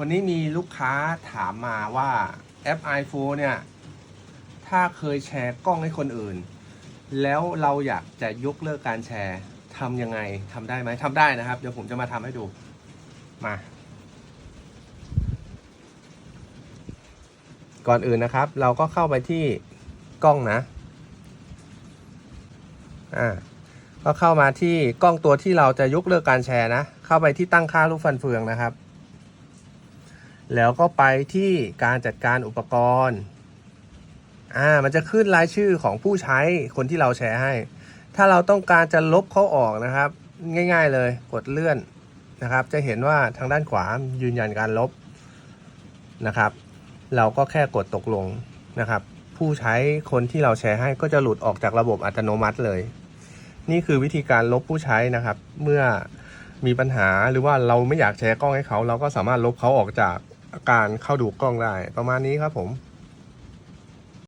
วันนี้มีลูกค้าถามมาว่าแอป iPhone เนี่ย ถ้าเคยแชร์กล้องให้คนอื่น แล้วเราอยากจะยกเลิกการแชร์ทำยังไงทำได้ไหมทำได้นะครับ เดี๋ยวผมจะมาทำให้ดูมา ก่อนอื่นนะครับ เราก็เข้าไปที่กล้องนะอ่าก็เข้ามาที่กล้องตัวที่เราจะยกเลิกการแชร์นะ เข้าไปที่ตั้งค่าลูกฟันเฟืองนะครับ แล้วก็ไปที่การจัดการอุปกรณ์ อ่า มันจะขึ้นรายชื่อของผู้ใช้คนที่เราแชร์ให้ ถ้าเราต้องการจะลบเขาออกนะครับ ง่ายๆเลยกดเลื่อนนะครับ จะเห็นว่าทางด้านขวายืนยันการลบนะครับ เราก็แค่กดตกลงนะครับ ผู้ใช้คนที่เราแชร์ให้ก็จะหลุดออกจากระบบอัตโนมัติเลย นี่คือวิธีการลบผู้ใช้นะครับ เมื่อมีปัญหาหรือว่าเราไม่อยากแชร์กล้องให้เขา เราก็สามารถลบเขาออกจาก การเข้าดูกล้องได้ประมาณนี้ครับผม